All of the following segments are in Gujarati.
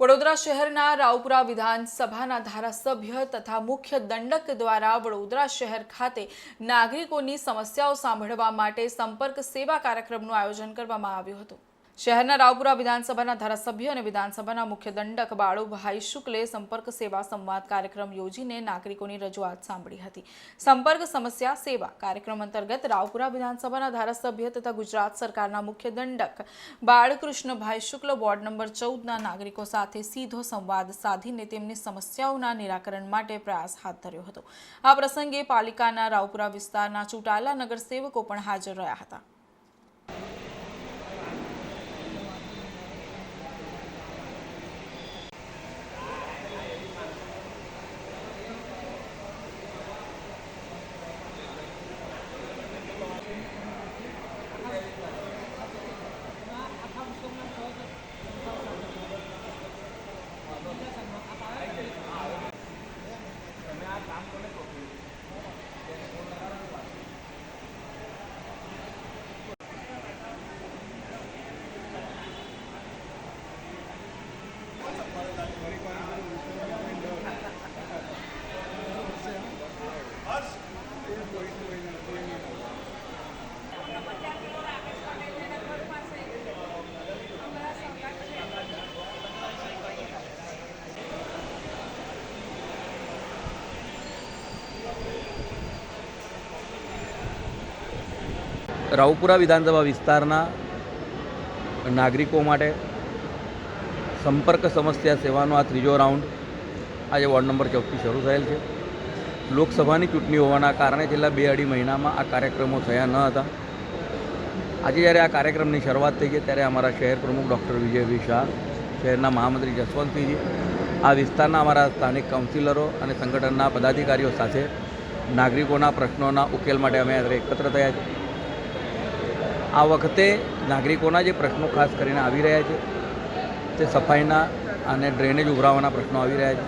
વડોદરા શહેરના રાવપુરા વિધાનસભાના ધારાસભ્ય તથા મુખ્ય દંડક દ્વારા વડોદરા શહેર ખાતે નાગરિકોની સમસ્યાઓ સાંભળવા માટે સંપર્ક સેવા કાર્યક્રમનું આયોજન કરવામાં આવ્યું હતું. શહેરના રાવપુરા વિધાનસભાના ધારાસભ્ય અને વિધાનસભાના મુખ્ય દંડક બાળુભાઈ શુક્લે સંપર્ક સેવા સંવાદ કાર્યક્રમ યોજીને નાગરિકોની રજૂઆત સાંભળી હતી. સંપર્ક સમસ્યા સેવા કાર્યક્રમ અંતર્ગત રાવપુરા વિધાનસભાના ધારાસભ્ય તથા ગુજરાત સરકારના મુખ્ય દંડક બાળકૃષ્ણભાઈ શુક્લ વોર્ડ નંબર ચૌદના નાગરિકો સાથે સીધો સંવાદ સાધીને તેમની સમસ્યાઓના નિરાકરણ માટે પ્રયાસ હાથ ધર્યો હતો. આ પ્રસંગે પાલિકાના રાવપુરા વિસ્તારના ચુટાલા નગરસેવકો પણ હાજર રહ્યા હતા. રાવપુરા વિધાનસભા વિસ્તારના નાગરિકો માટે સંપર્ક સમસ્યા સેવાનો આ ત્રીજો રાઉન્ડ આજે વોર્ડ નંબર ચોકથી શરૂ થયેલ છે. લોકસભાની ચૂંટણી હોવાના કારણે છેલ્લા બે અઢી મહિનામાં આ કાર્યક્રમો થયા ન હતા. આજે જ્યારે આ કાર્યક્રમની શરૂઆત થઈ છે ત્યારે અમારા શહેર પ્રમુખ ડૉક્ટર વિજયભાઈ શાહ, શહેરના મહામંત્રી જસવંતસિંહજી, આ વિસ્તારના અમારા સ્થાનિક કાઉન્સિલરો અને સંગઠનના પદાધિકારીઓ સાથે નાગરિકોના પ્રશ્નોના ઉકેલ માટે અમે અત્યારે એકત્ર થયા છે. આ વખતે નાગરિકોના જે પ્રશ્નો ખાસ કરીને આવી રહ્યા છે, તે સફાઈના અને ડ્રેનેજ ઉભરાવાના પ્રશ્નો આવી રહ્યા છે.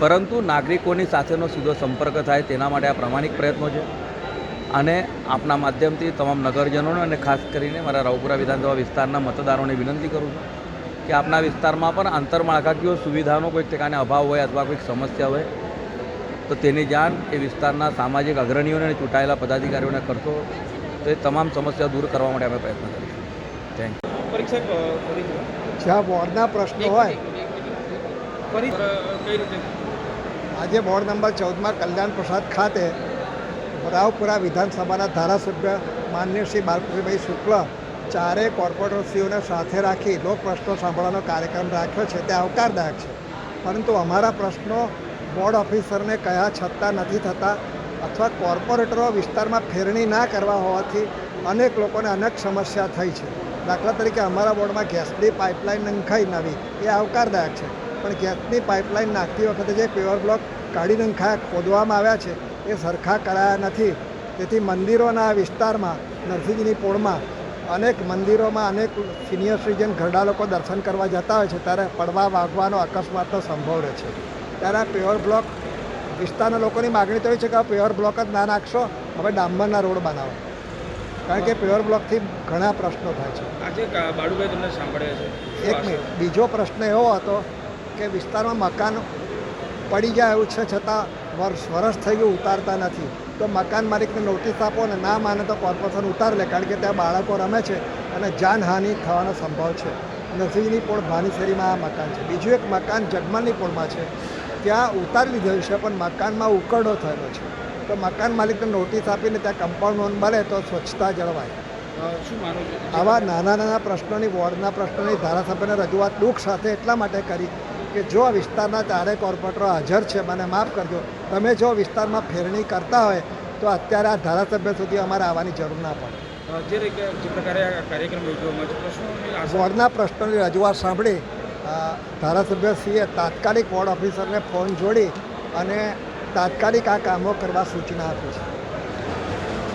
પરંતુ નાગરિકોની સાથેનો સીધો સંપર્ક થાય તેના માટે આ પ્રામાણિક પ્રયત્નો છે. અને આપના માધ્યમથી તમામ નગરજનોને અને ખાસ કરીને મારા રાવપુરા વિધાનસભા વિસ્તારના મતદારોને વિનંતી કરું છું કે આપના વિસ્તારમાં પણ આંતરમાળખાકીય સુવિધાનો કોઈક ઠેકાને અભાવ હોય અથવા કોઈક સમસ્યા હોય, તો તેની જાણ એ વિસ્તારના સામાજિક અગ્રણીઓને ચૂંટાયેલા પદાધિકારીઓને કરશો. તો એ તમામ સમસ્યા દૂર કરવા માટે અમે પ્રયત્ન કરીશું. થેન્ક યુ જ્યાં બોર્ડના પ્રશ્નો હોય. આજે બોર્ડ નંબર ચૌદમાં કલ્યાણ પ્રસાદ ખાતે રાવપુરા વિધાનસભાના ધારાસભ્ય માન્ય શ્રી બાલકૃષ્ણભાઈ શુક્લ ચારેય કોર્પોરેટરશ્રીઓને સાથે રાખી લોક પ્રશ્નો સાંભળવાનો કાર્યક્રમ રાખ્યો છે. તે આવકારદાયક છે. પરંતુ અમારા પ્રશ્નો બોર્ડ ઓફિસરને કયા છતાં નથી થતા. અથવા કોર્પોરેટરો વિસ્તારમાં ફેરણી ના કરવા હોવાથી અનેક લોકોને અનેક સમસ્યા થઈ છે. દાખલા તરીકે અમારા બોર્ડમાં ગેસની પાઇપલાઇન નંખાઈ નવી. એ આવકારદાયક છે. પણ ગેસની પાઇપલાઇન નાખતી વખતે જે પેવર બ્લોક કાઢી નંખાયા ખોદવામાં આવ્યા છે, એ સરખા કરાયા નથી. તેથી મંદિરોના વિસ્તારમાં, નરસિંહજીની પોળમાં અનેક મંદિરોમાં અનેક સિનિયર સિટીઝન ઘરડા લોકો દર્શન કરવા જતા હોય છે, ત્યારે પડવા વાગવાનો અકસ્માતનો સંભવ રહે છે. ત્યારે આ પેવર બ્લોક વિસ્તારના લોકોની માગણી તો એ છે કે પ્યોર બ્લોક જ ના નાખશો હવે ડામરના રોડ બનાવો. કારણ કે પ્યોર બ્લોકથી ઘણા પ્રશ્નો થાય છે. આજે બાળુભાઈ તમને સાંભળ્યા છે. એક મિનિટ. બીજો પ્રશ્ન એવો હતો કે વિસ્તારમાં મકાન પડી જાય એવું છે છતાં વર્ષ વરસ થઈ ગયું ઉતારતા નથી. તો મકાન માલિકને નોટિસ આપો અને ના માને તો કોર્પોરેશન ઉતાર લે કારણ કે ત્યાં બાળકો રમે છે અને જાનહાનિ થવાનો સંભવ છે. નસીબની પોળ ભાનીસેરીમાં આ મકાન છે. બીજું એક મકાન જગમલની પોળમાં છે. ત્યાં ઉતારી લીધેલું છે પણ મકાનમાં ઉકરડો થયેલો છે. તો મકાન માલિકને નોટિસ આપીને ત્યાં કમ્પાઉન્ડ વોલ મળે તો સ્વચ્છતા જળવાય. શું આવા નાના નાના પ્રશ્નોની વોર્ડના પ્રશ્નોની ધારાસભ્યને રજૂઆત દુઃખ સાથે એટલા માટે કરી કે જો આ વિસ્તારના ચારે કોર્પોરેટરો હાજર છે મને માફ કરજો. તમે જો વિસ્તારમાં ફેરણી કરતા હોય તો અત્યારે આ ધારાસભ્ય સુધી અમારે આવવાની જરૂર ના પડે. વોર્ડના પ્રશ્નોની રજૂઆત સાંભળી ધારાસભ્યશ્રીએ તાત્કાલિક વોર્ડ ઓફિસરને ફોન જોડી અને તાત્કાલિક આ કામો કરવા સૂચના આપી છે.